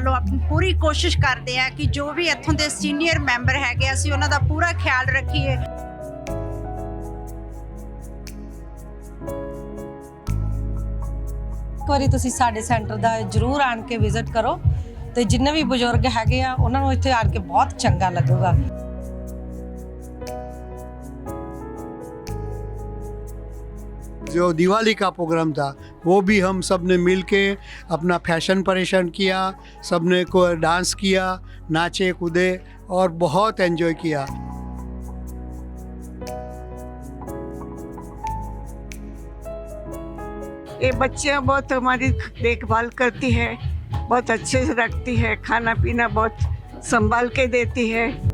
ਵੱਲੋਂ ਪੂਰੀ ਕੋਸ਼ਿਸ਼ ਕਰਦੇ ਆ ਕਿ ਜੋ ਵੀ ਇੱਥੋਂ ਦੇ ਸੀਨੀਅਰ ਮੈਂਬਰ ਹੈਗੇ ਅਸੀਂ ਉਹਨਾਂ ਦਾ ਪੂਰਾ ਖਿਆਲ ਰੱਖੀਏ। ਇੱਕ ਵਾਰੀ ਤੁਸੀਂ ਸਾਡੇ ਸੈਂਟਰ ਦਾ ਜਰੂਰ ਆਣ ਕੇ ਵਿਜ਼ਿਟ ਕਰੋ ਤੇ ਜਿੰਨੇ ਵੀ ਬਜ਼ੁਰਗ ਹੈਗੇ ਆ, ਉਹਨਾਂ ਨੂੰ ਇੱਥੇ ਆਣ ਕੇ ਬਹੁਤ ਚੰਗਾ ਲੱਗੂਗਾ। जो दिवाली का प्रोग्राम था, वो भी हम सबने मिल के अपना फ़ैशन परेशान किया सबने को डांस किया, नाचे, कूदे और बहुत एंजॉय किया। ये बच्चियाँ बहुत हमारी देखभाल करती है, बहुत अच्छे से रखती है खाना पीना बहुत संभाल के देती है।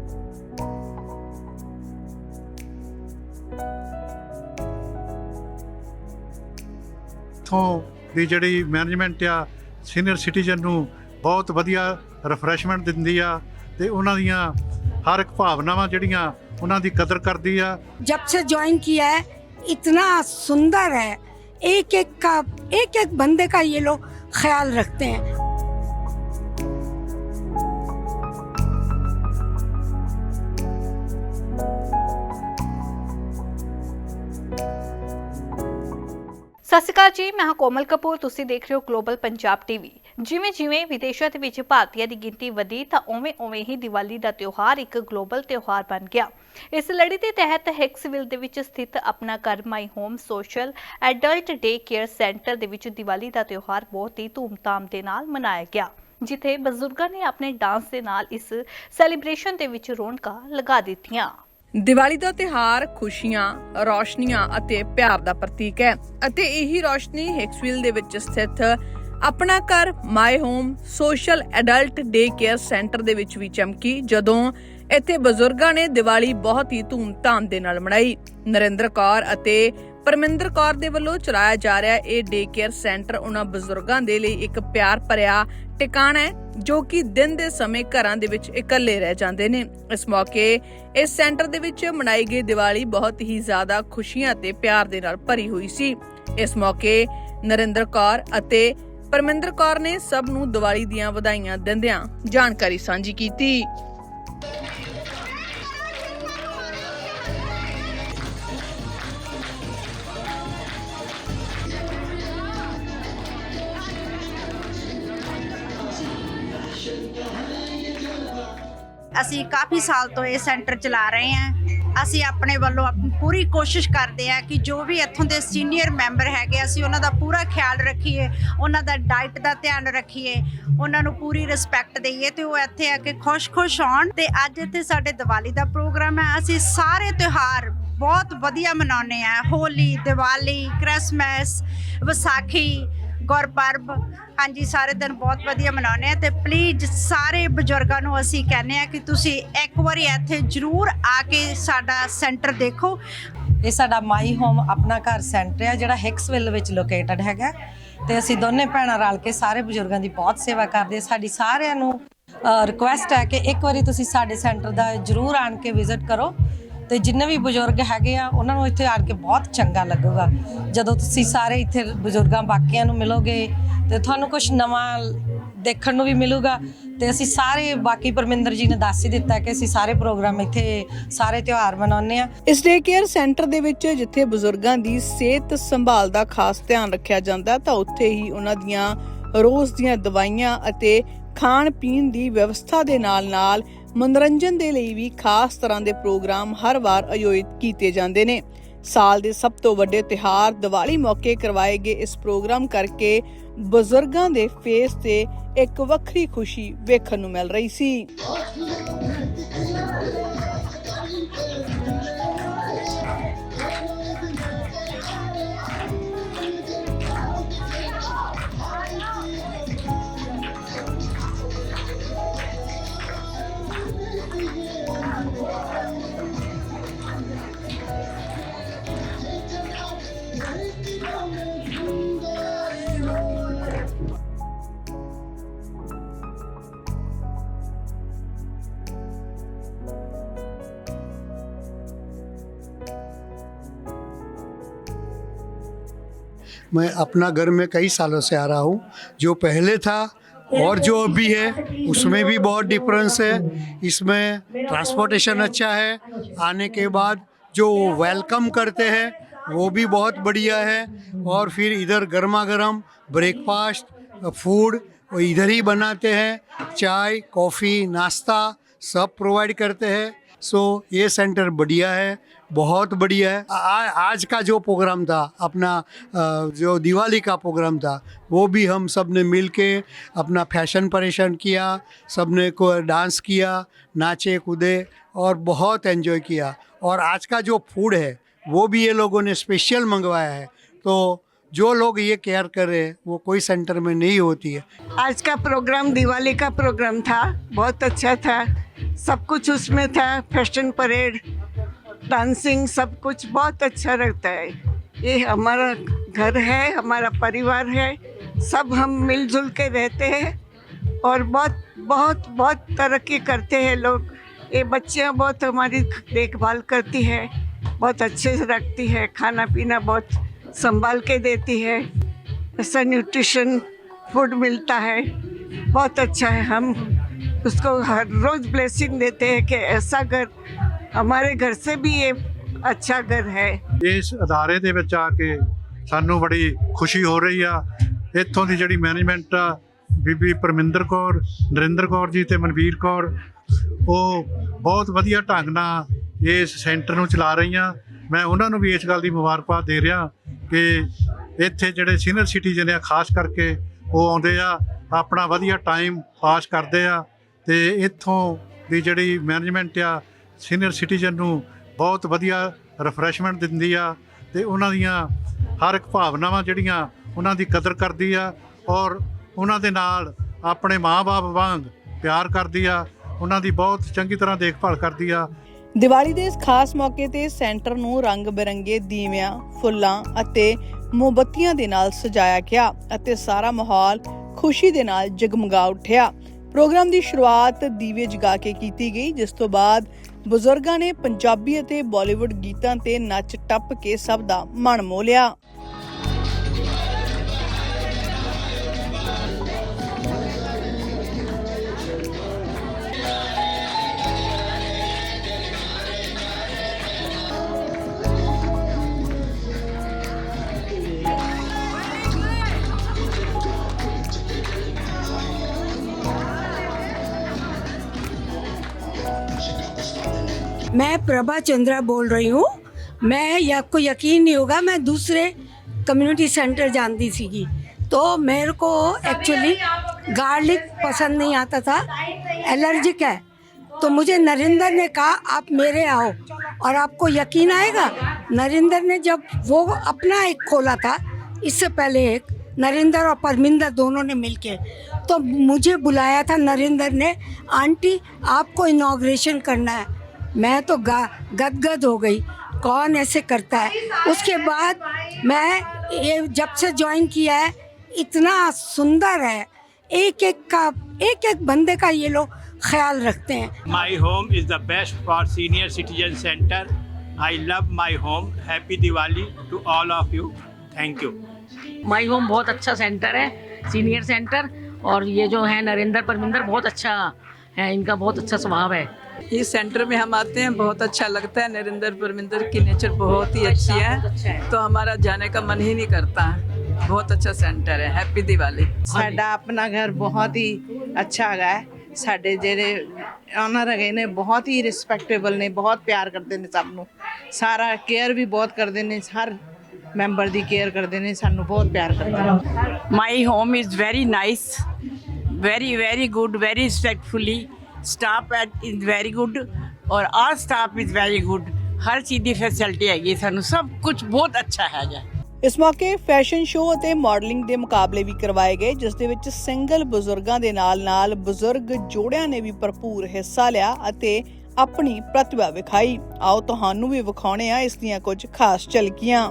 ਇੱਥੋਂ ਦੀ ਜਿਹੜੀ ਮੈਨੇਜਮੈਂਟ ਆ ਸੀਨੀਅਰ ਸਿਟੀਜ਼ਨ ਨੂੰ ਬਹੁਤ ਵਧੀਆ ਰਿਫਰੈਸ਼ਮੈਂਟ ਦਿੰਦੀ ਆ ਤੇ ਉਹਨਾਂ ਦੀਆਂ ਹਰ ਇੱਕ ਭਾਵਨਾਵਾਂ ਜਿਹੜੀਆਂ ਉਹਨਾਂ ਦੀ ਕਦਰ ਕਰਦੀ ਆ जब से ज्वाइन किया है इतना सुंदर है एक एक का एक एक बंदे का ये लोग ख्याल रखते हैं ਸਤਿ ਸ਼੍ਰੀ ਅਕਾਲ ਜੀ, ਮੈਂ ਹਾਂ ਕੋਮਲ ਕਪੂਰ, ਤੁਸੀਂ ਦੇਖ ਰਹੇ ਹੋ ਗਲੋਬਲ ਪੰਜਾਬ ਟੀਵੀ ਜਿਵੇਂ ਜਿਵੇਂ ਵਿਦੇਸ਼ਾਂ ਦੇ ਵਿੱਚ ਭਾਰਤੀਆਂ ਦੀ ਗਿਣਤੀ ਵਧੀ, ਤਾਂ ਉਵੇਂ-ਉਵੇਂ ਹੀ ਦੀਵਾਲੀ ਦਾ ਤਿਉਹਾਰ ਇੱਕ ਗਲੋਬਲ ਤਿਉਹਾਰ ਬਣ ਗਿਆ। ਇਸ ਲੜੀ ਦੇ ਤਹਿਤ ਹੈਕਸਵਿਲ ਦੇ ਵਿੱਚ ਸਥਿਤ ਆਪਣਾ ਘਰ my home social adult day care centre ਦੇ ਵਿੱਚ ਦੀਵਾਲੀ ਦਾ ਤਿਉਹਾਰ ਬਹੁਤ ਹੀ ਧੂਮਧਾਮ ਦੇ ਨਾਲ ਮਨਾਇਆ ਗਿਆ, ਜਿੱਥੇ ਬਜ਼ੁਰਗਾਂ ਨੇ ਆਪਣੇ ਡਾਂਸ ਦੇ ਨਾਲ ਇਸ ਸੈਲੀਬ੍ਰੇਸ਼ਨ ਦੇ ਵਿੱਚ ਰੌਣਕਾਂ ਲਗਾ ਦਿੱਤੀਆਂ। ਦੀਵਾਲੀ ਦਾ ਤਿਹਾਰ ਖੁਸ਼ੀਆਂ, ਰੌਸ਼ਨੀਆਂ ਅਤੇ ਪਿਆਰ ਦਾ ਪ੍ਰਤੀਕ ਹੈ ਅਤੇ ਇਹੀ ਰੌਸ਼ਨੀ ਹੈਕਸਵਿਲ ਦੇ ਵਿੱਚ ਸਥਿਤ ਆਪਣਾ ਘਰ my home social adult day care centre ਦੇ ਵਿੱਚ ਵੀ ਚਮਕੀ ਜਦੋਂ ਇੱਥੇ ਬਜ਼ੁਰਗਾਂ ਨੇ ਦੀਵਾਲੀ ਬਹੁਤ ਹੀ ਧੂਮ-ਧਾਮ ਦੇ ਨਾਲ ਮਨਾਈ। ਨਰਿੰਦਰ ਕੌਰ ਅਤੇ ਪਰਮਿੰਦਰ ਕੌਰ ਦੇ ਵੱਲੋਂ ਚਲਾਇਆ ਜਾ ਰਿਹਾ ਇਹ ਡੇ ਕੇਅਰ ਸੈਂਟਰ ਉਹਨਾਂ ਬਜ਼ੁਰਗਾਂ ਦੇ ਲਈ ਇੱਕ ਪਿਆਰ ਭਰਿਆ ਟਿਕਾਣਾ ਹੈ, ਜੋ ਕਿ ਦਿਨ ਦੇ ਸਮੇਂ ਘਰਾਂ ਦੇ ਵਿੱਚ ਇਕੱਲੇ ਰਹਿ ਜਾਂਦੇ ਨੇ। ਇਸ ਮੌਕੇ ਇਸ ਸੈਂਟਰ ਦੇ ਵਿੱਚ ਮਨਾਈ ਗਈ ਦੀਵਾਲੀ ਬਹੁਤ ਹੀ ਜ਼ਿਆਦਾ ਖੁਸ਼ੀਆਂ ਤੇ ਪਿਆਰ ਦੇ ਨਾਲ ਭਰੀ ਹੋਈ ਸੀ। ਇਸ ਮੌਕੇ ਨਰਿੰਦਰ ਕੌਰ ਅਤੇ ਪਰਮਿੰਦਰ ਕੌਰ ਨੇ ਸਭ ਨੂੰ ਦੀਵਾਲੀ ਦੀਆਂ ਵਧਾਈਆਂ ਦਿੰਦਿਆਂ ਜਾਣਕਾਰੀ ਸਾਂਝੀ ਕੀਤੀ। ਅਸੀਂ ਕਾਫੀ ਸਾਲ ਤੋਂ ਇਹ ਸੈਂਟਰ ਚਲਾ ਰਹੇ ਹਾਂ। ਅਸੀਂ ਆਪਣੇ ਵੱਲੋਂ ਆਪਣੀ ਪੂਰੀ ਕੋਸ਼ਿਸ਼ ਕਰਦੇ ਹਾਂ ਕਿ ਜੋ ਵੀ ਇੱਥੋਂ ਦੇ ਸੀਨੀਅਰ ਮੈਂਬਰ ਹੈਗੇ, ਅਸੀਂ ਉਹਨਾਂ ਦਾ ਪੂਰਾ ਖਿਆਲ ਰੱਖੀਏ, ਉਹਨਾਂ ਦਾ ਡਾਈਟ ਦਾ ਧਿਆਨ ਰੱਖੀਏ, ਉਹਨਾਂ ਨੂੰ ਪੂਰੀ ਰਿਸਪੈਕਟ ਦਈਏ ਤੇ ਉਹ ਇੱਥੇ ਆ ਕੇ ਖੁਸ਼-ਖੁਸ਼ ਹੋਣ। ਤੇ ਅੱਜ ਇੱਥੇ ਸਾਡੇ ਦੀਵਾਲੀ ਦਾ ਪ੍ਰੋਗਰਾਮ ਹੈ। ਅਸੀਂ ਸਾਰੇ ਤਿਉਹਾਰ ਬਹੁਤ ਵਧੀਆ ਮਨਾਉਂਦੇ ਆ ਹੋਲੀ, ਦੀਵਾਲੀ, ਕ੍ਰਿਸਮਸ, ਵਿਸਾਖੀ ਗੁਰਪਰਬ ਹਾਂਜੀ, ਸਾਰੇ ਦਿਨ ਬਹੁਤ ਵਧੀਆ ਮਨਾਉਂਦੇ ਆ ਤੇ ਪਲੀਜ਼ ਸਾਰੇ ਬਜ਼ੁਰਗਾਂ ਨੂੰ ਅਸੀਂ ਕਹਿੰਦੇ ਆ ਕਿ ਤੁਸੀਂ ਇੱਕ ਵਾਰੀ ਇੱਥੇ ਜ਼ਰੂਰ ਆ ਕੇ ਸਾਡਾ ਸੈਂਟਰ ਦੇਖੋ। ਇਹ ਸਾਡਾ ਮਾਈ ਹੋਮ ਆਪਣਾ ਘਰ ਸੈਂਟਰ ਆ, ਜਿਹੜਾ ਹਿਕਸਵਿਲ ਵਿੱਚ ਲੋਕੇਟਡ ਹੈਗਾ। ਤੇ ਅਸੀਂ ਦੋਨੇ ਭੈਣਾਂ ਰਲ ਕੇ ਸਾਰੇ ਬਜ਼ੁਰਗਾਂ ਦੀ ਬਹੁਤ ਸੇਵਾ ਕਰਦੇ ਸਾਡੀ ਸਾਰਿਆਂ ਨੂੰ ਰਿਕੁਐਸਟ ਹੈ ਕਿ ਇੱਕ ਵਾਰੀ ਤੁਸੀਂ ਸਾਡੇ ਸੈਂਟਰ ਦਾ ਜਰੂਰ ਆਣ ਕੇ ਵਿਜ਼ਿਟ ਕਰੋ। ਤੇ ਜਿੰਨੇ ਵੀ ਬਜ਼ੁਰਗ ਹੈਗੇ ਆ, ਉਹਨਾਂ ਨੂੰ ਇੱਥੇ ਆਣ ਕੇ ਬਹੁਤ ਚੰਗਾ ਲੱਗੂਗਾ। ਜਦੋਂ ਤੁਸੀਂ ਸਾਰੇ ਇੱਥੇ ਬਜ਼ੁਰਗਾਂ ਬਾਕੀਆਂ ਨੂੰ ਮਿਲੋਗੇ ਤੇ ਤੁਹਾਨੂੰ ਕੁਝ ਨਵਾਂ ਦੇਖਣ ਨੂੰ ਵੀ ਮਿਲੂਗਾ। ਤੇ ਅਸੀਂ ਸਾਰੇ, ਬਾਕੀ ਪਰਮਿੰਦਰ ਜੀ ਨੇ ਦੱਸ ਹੀ ਦਿੱਤਾ ਕਿ ਅਸੀਂ ਸਾਰੇ ਪ੍ਰੋਗਰਾਮ ਇੱਥੇ ਸਾਰੇ ਤਿਉਹਾਰ ਮਨਾਉਂਦੇ ਆ ਇਸ ਡੇ ਕੇਅਰ ਸੈਂਟਰ ਦੇ ਵਿੱਚ ਜਿੱਥੇ ਬਜ਼ੁਰਗਾਂ ਦੀ ਸਿਹਤ ਸੰਭਾਲ ਦਾ ਖਾਸ ਧਿਆਨ ਰੱਖਿਆ ਜਾਂਦਾ, ਤਾਂ ਉੱਥੇ ਹੀ ਉਹਨਾਂ ਦੀਆਂ ਰੋਜ਼ ਦੀਆਂ ਦਵਾਈਆਂ ਅਤੇ ਖਾਣ ਪੀਣ ਦੀ ਵਿਵਸਥਾ ਦੇ ਨਾਲ-ਨਾਲ ਮਨੋਰੰਜਨ ਦੇ ਲਈ ਵੀ ਖਾਸ ਤਰ੍ਹਾਂ ਦੇ ਪ੍ਰੋਗਰਾਮ ਹਰ ਵਾਰ ਆਯੋਜਿਤ ਕੀਤੇ ਜਾਂਦੇ ਨੇ। ਸਾਲ ਦੇ ਸਭ ਤੋਂ ਵੱਡੇ ਤਿਹਾਰ ਦੀਵਾਲੀ ਮੌਕੇ ਕਰਵਾਏ ਗਏ ਇਸ ਪ੍ਰੋਗਰਾਮ ਕਰਕੇ ਬਜ਼ੁਰਗਾਂ ਦੇ ਫੇਸ ਤੇ ਇੱਕ ਵੱਖਰੀ ਖੁਸ਼ੀ ਵੇਖਣ ਨੂੰ ਮਿਲ ਰਹੀ ਸੀ। मैं अपना घर में कई सालों से आ रहा हूँ। जो पहले था और जो अभी है, उसमें भी बहुत डिफरेंस है। इसमें ट्रांसपोर्टेशन अच्छा है। आने के बाद जो वेलकम करते हैं, वो भी बहुत बढ़िया है। और फिर इधर गर्मा गर्म ब्रेकफास्ट फ़ूड इधर ही बनाते हैं। चाय कॉफ़ी नाश्ता सब प्रोवाइड करते हैं। सो ये सेंटर बढ़िया है। बहुत बढ़िया है। आ, आज का जो प्रोग्राम था अपना जो दिवाली का प्रोग्राम था वो भी हम सबने मिल के अपना फ़ैशन परेशान किया सबने को डांस किया नाचे कूदे और बहुत एंजॉय किया। और आज का जो फ़ूड है वो भी ये लोगों ने स्पेशल मंगवाया है। तो जो लोग ये केयर कर रहे हैं वो कोई सेंटर में नहीं होती है। आज का प्रोग्राम दिवाली का प्रोग्राम था बहुत अच्छा था। सब कुछ उसमें था फ़ैशन परेड डांसिंग सब कुछ बहुत अच्छा लगता है। ये हमारा घर है, हमारा परिवार है, सब हम मिलजुल के रहते हैं और बहुत बहुत बहुत तरक्की करते हैं लोग। ये बच्चियाँ बहुत हमारी देखभाल करती है, बहुत अच्छे से रखती है खाना पीना बहुत संभाल के देती है। ऐसा न्यूट्रिशन फ़ूड मिलता है, बहुत अच्छा है। हम उसको हर रोज़ ब्लेसिंग देते हैं कि ऐसा घर हमारे घर से भी ये अच्छा घर है ਇਸ ਅਦਾਰੇ ਦੇ ਵਿੱਚ ਆ ਕੇ ਸਾਨੂੰ ਬੜੀ ਖੁਸ਼ੀ ਹੋ ਰਹੀ ਆ ਇੱਥੋਂ ਦੀ ਜਿਹੜੀ ਮੈਨੇਜਮੈਂਟ ਆ ਬੀਬੀ ਪਰਮਿੰਦਰ ਕੌਰ ਨਰਿੰਦਰ ਕੌਰ ਜੀ ਤੇ ਮਨਵੀਰ ਕੌਰ ਉਹ ਬਹੁਤ ਵਧੀਆ ਢੰਗ ਨਾਲ ਇਸ ਸੈਂਟਰ ਨੂੰ ਚਲਾ ਰਹੀਆਂ ਮੈਂ ਉਹਨਾਂ ਨੂੰ ਵੀ ਇਸ ਗੱਲ ਦੀ ਮੁਬਾਰਕਬਾਦ ਦੇ ਰਿਹਾ ਕਿ ਇੱਥੇ ਜਿਹੜੇ ਸੀਨੀਅਰ ਸਿਟੀਜ਼ਨ ਆ ਖਾਸ ਕਰਕੇ ਉਹ ਆਉਂਦੇ ਆ ਆਪਣਾ ਵਧੀਆ ਟਾਈਮ ਪਾਸ ਕਰਦੇ ਆ ਤੇ ਇੱਥੋਂ ਦੀ ਜਿਹੜੀ ਮੈਨੇਜਮੈਂਟ ਆ ਸੀਨੀਅਰ ਸਿਟੀਜ਼ਨ ਨੂੰ ਬਹੁਤ ਵਧੀਆ ਰਿਫਰੈਸ਼ਮੈਂਟ ਦਿੰਦੀ ਆ ਤੇ ਉਹਨਾਂ ਦੀਆਂ ਹਰ ਇੱਕ ਭਾਵਨਾਵਾਂ ਜਿਹੜੀਆਂ ਉਹਨਾਂ ਦੀ ਕਦਰ ਕਰਦੀ ਆ ਔਰ ਉਹਨਾਂ ਦੇ ਨਾਲ ਆਪਣੇ ਮਾਪੇ ਵਾਂਗ ਪਿਆਰ ਕਰਦੀ ਆ, ਉਹਨਾਂ ਦੀ ਬਹੁਤ ਚੰਗੀ ਤਰ੍ਹਾਂ ਦੇਖਭਾਲ ਕਰਦੀ ਆ। ਦੀਵਾਲੀ ਦੇ ਇਸ ਖਾਸ ਮੌਕੇ ਤੇ ਸੈਂਟਰ ਨੂੰ ਰੰਗ ਬਿਰੰਗੇ ਦੀਵਿਆਂ, ਫੁੱਲਾਂ ਅਤੇ ਮੋਮਬੱਤੀਆਂ ਦੇ ਨਾਲ ਸਜਾਇਆ ਗਿਆ ਅਤੇ ਸਾਰਾ ਮਾਹੌਲ ਖੁਸ਼ੀ ਦੇ ਨਾਲ ਜਗਮਗਾ ਉੱਠਿਆ। ਪ੍ਰੋਗਰਾਮ ਦੀ ਸ਼ੁਰੂਆਤ ਦੀਵੇ ਜਗਾ ਕੇ ਕੀਤੀ ਗਈ, ਜਿਸ ਤੋਂ ਬਾਅਦ ਬਜ਼ੁਰਗਾਂ ਨੇ ਪੰਜਾਬੀ ਅਤੇ ਬਾਲੀਵੁੱਡ ਗੀਤਾਂ ਤੇ ਨੱਚ ਟੱਪ ਕੇ ਸਭ ਦਾ ਮਨ ਮੋਹ ਲਿਆ। मैं प्रभा चंद्रा बोल रही हूँ। मैं ये आपको यकीन नहीं होगा, मैं दूसरे कम्युनिटी सेंटर जानती थी। तो मेरे को एक्चुअली गार्लिक पसंद नहीं आता था एलर्जिक है। तो मुझे नरेंद्र ने कहा, आप मेरे आओ, और आपको यकीन आएगा, नरेंद्र ने जब वो अपना एक खोला था, इससे पहले एक, नरेंद्र और परमिंदर दोनों ने मिलके तो मुझे बुलाया था नरेंद्र ने, आंटी, आपको इनाग्रेशन करना है। मैं तो गा गदगद हो गई। कौन ऐसे करता है? उसके बाद मैं ये जब से ज्वाइन किया है इतना सुंदर है। एक एक का एक एक बंदे का ये लोग ख्याल रखते हैं। My home is the best for senior citizen centre I love my home. Happy Diwali to all of you. Thank you. My home बहुत अच्छा सेंटर है सीनियर सेंटर और ये जो है नरेंद्र परमिंदर बहुत अच्छा है। इनका बहुत अच्छा स्वभाव है। इस सेंटर में हम आते हैं बहुत अच्छा लगता है नरेंद्र परमिंदर की नेचर बहुत ही अच्छी अच्छा है तो हमारा जाने का मन ही नहीं करता है बहुत अच्छा सेंटर है हैप्पी दिवाली ਸਾਡਾ ਆਪਣਾ ਘਰ ਬਹੁਤ ਹੀ ਅੱਛਾ ਹੈਗਾ ਹੈ ਸਾਡੇ ਜਿਹੜੇ ਓਨਰ ਹੈਗੇ ਨੇ ਬਹੁਤ ਹੀ ਰਿਸਪੈਕਟੇਬਲ ਨੇ ਬਹੁਤ ਪਿਆਰ ਕਰਦੇ ਨੇ ਸਭ ਨੂੰ ਸਾਰਾ ਕੇਅਰ ਵੀ ਬਹੁਤ ਕਰਦੇ ਨੇ ਹਰ ਮੈਂਬਰ ਦੀ ਕੇਅਰ ਕਰਦੇ ਨੇ ਸਾਨੂੰ ਬਹੁਤ ਪਿਆਰ ਕਰਦੇ ਨੇ My home is very nice, very very good, very respectfully. Staff at is very good और our staff is very ਹਰ ਚੀਜ਼ ਦੀ ਫੈਸਿਲਿਟੀ ਹੈਗੀ ਸਾਨੂੰ ਸਭ ਕੁਝ ਬਹੁਤ ਅੱਛਾ ਹੈਗਾ ਇਸ ਮੌਕੇ ਫੈਸ਼ਨ ਸ਼ੋਅ ਅਤੇ ਮਾਡਲਿੰਗ ਦੇ ਮੁਕਾਬਲੇ ਵੀ ਕਰਵਾਏ ਗਏ ਜਿਸ ਦੇ ਵਿੱਚ ਸਿੰਗਲ ਬਜ਼ੁਰਗਾਂ ਦੇ ਨਾਲ-ਨਾਲ ਬਜ਼ੁਰਗ ਜੋੜਿਆਂ ਨੇ ਵੀ ਭਰਪੂਰ ਹਿੱਸਾ ਲਿਆ ਅਤੇ ਆਪਣੀ ਪ੍ਰਤਿਭਾ ਵਿਖਾਈ ਆਓ ਤੁਹਾਨੂੰ ਵੀ ਵਿਖਾਉਣੇ ਆ ਇਸ ਦੀਆਂ ਕੁਝ ਖਾਸ ਝਲਕੀਆਂ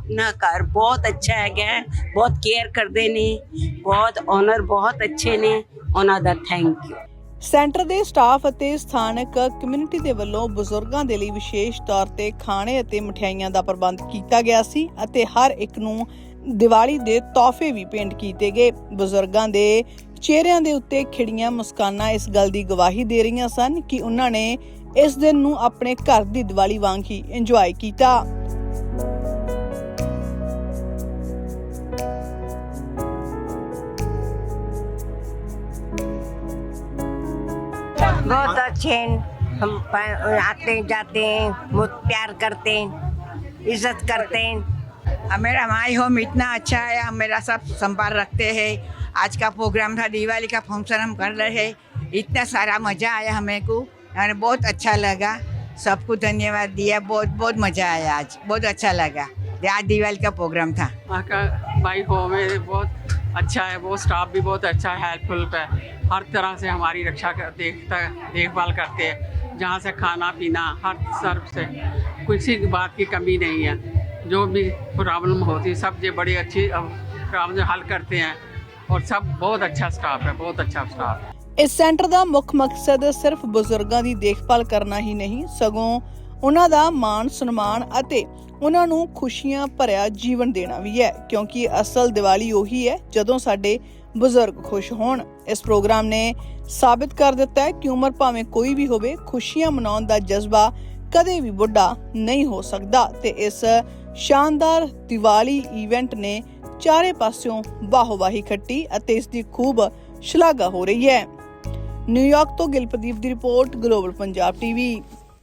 ਆਪਣਾ ਘਰ ਬਹੁਤ ਅੱਛਾ ਹੈਗਾ ਬਹੁਤ ਕੇਅਰ ਕਰਦੇ ਨੇ ਬਹੁਤ ਓਨਰ ਬਹੁਤ ਅੱਛੇ ਨੇ ਉਹਨਾਂ ਦਾ ਥੈਂਕ ਯੂ ਸੈਂਟਰ ਦੇ ਸਟਾਫ ਅਤੇ ਸਥਾਨਕ ਕਮਿਊਨਿਟੀ ਦੇ ਵੱਲੋਂ ਬਜ਼ੁਰਗਾਂ ਦੇ ਲਈ ਵਿਸ਼ੇਸ਼ ਤੌਰ ਤੇ ਖਾਣੇ ਅਤੇ ਮਠਿਆਈਆਂ ਦਾ ਪ੍ਰਬੰਧ ਕੀਤਾ ਗਿਆ ਸੀ ਅਤੇ ਹਰ ਇੱਕ ਨੂੰ ਦੀਵਾਲੀ ਦੇ ਤੋਹਫੇ ਵੀ ਭੇਂਟ ਕੀਤੇ ਗਏ। ਬਜ਼ੁਰਗਾਂ ਦੇ ਚਿਹਰਿਆਂ ਦੇ ਉੱਤੇ ਖਿੜੀਆਂ ਮੁਸਕਾਨਾਂ ਇਸ ਗੱਲ ਦੀ ਗਵਾਹੀ ਦੇ ਰਹੀਆਂ ਸਨ ਕਿ ਉਹਨਾਂ ਨੇ ਇਸ ਦਿਨ ਨੂੰ ਆਪਣੇ ਘਰ ਦੀ ਦੀਵਾਲੀ ਵਾਂਗ ਹੀ ਇੰਜੋਏ ਕੀਤਾ। अच्छे हैं हम आते हैं जाते हैं बहुत प्यार करते हैं इज़्ज़त करते हैं। मेरा माई होम इतना अच्छा है हम मेरा सब संभाल रखते हैं। आज का प्रोग्राम था दिवाली का फ़ंक्शन हम कर रहे हैं। इतना सारा मज़ा आया हमें को हमें बहुत अच्छा लगा। सबको धन्यवाद दिया बहुत बहुत मज़ा आया आज बहुत अच्छा लगा। आज दिवाली का प्रोग्राम था। वहाँ का माई होम है बहुत अच्छा है वो स्टाफ भी बहुत अच्छा है हेल्पफुल है हर तरह से हमारी रक्षा कर देखता देखभाल करते हैं जहाँ से खाना पीना हर सर्व से किसी बात की कमी नहीं है जो भी प्रॉब्लम होती है सब ये बड़ी अच्छी प्रॉब्लम हल करते हैं और सब बहुत अच्छा स्टाफ है बहुत अच्छा स्टाफ है ਇਸ ਸੈਂਟਰ ਦਾ ਮੁੱਖ ਮਕਸਦ ਸਿਰਫ ਬਜ਼ੁਰਗਾਂ ਦੀ ਦੇਖਭਾਲ ਕਰਨਾ ਹੀ ਨਹੀਂ ਸਗੋਂ ਉਹਨਾਂ ਦਾ ਮਾਣ ਸਨਮਾਨ ਅਤੇ ਉਹਨਾਂ ਨੂੰ ਖੁਸ਼ੀਆਂ ਭਰਿਆ ਜੀਵਨ ਦੇਣਾ ਵੀ ਹੈ, ਕਿਉਂਕਿ ਅਸਲ ਦੀਵਾਲੀ ਉਹੀ ਹੈ ਜਦੋਂ ਸਾਡੇ ਬਜ਼ੁਰਗ ਖੁਸ਼ ਹੋਣ। ਇਸ ਪ੍ਰੋਗਰਾਮ ਨੇ ਸਾਬਿਤ ਕਰ ਦਿੱਤਾ ਹੈ ਕਿ ਉਮਰ ਭਾਵੇਂ ਕੋਈ ਵੀ ਹੋਵੇ, ਖੁਸ਼ੀਆਂ ਮਨਾਉਣ ਦਾ ਜਜ਼ਬਾ ਕਦੇ ਵੀ ਬੁੱਢਾ ਨਹੀਂ ਹੋ ਸਕਦਾ ਤੇ ਇਸ ਸ਼ਾਨਦਾਰ ਦੀਵਾਲੀ ਇਵੈਂਟ ਨੇ ਚਾਰੇ ਪਾਸਿਓਂ ਬਾਹੋਬਾਹੀ ਖੱਟੀ ਅਤੇ ਇਸ ਦੀ ਖੂਬ ਸ਼ਲਾਘਾ ਹੋ ਰਹੀ ਹੈ। ਨਿਊਯਾਰਕ ਤੋਂ ਗਿਲਪਦੀਪ ਦੀ ਰਿਪੋਰਟ, ਗਲੋਬਲ ਪੰਜਾਬ ਟੀਵੀ।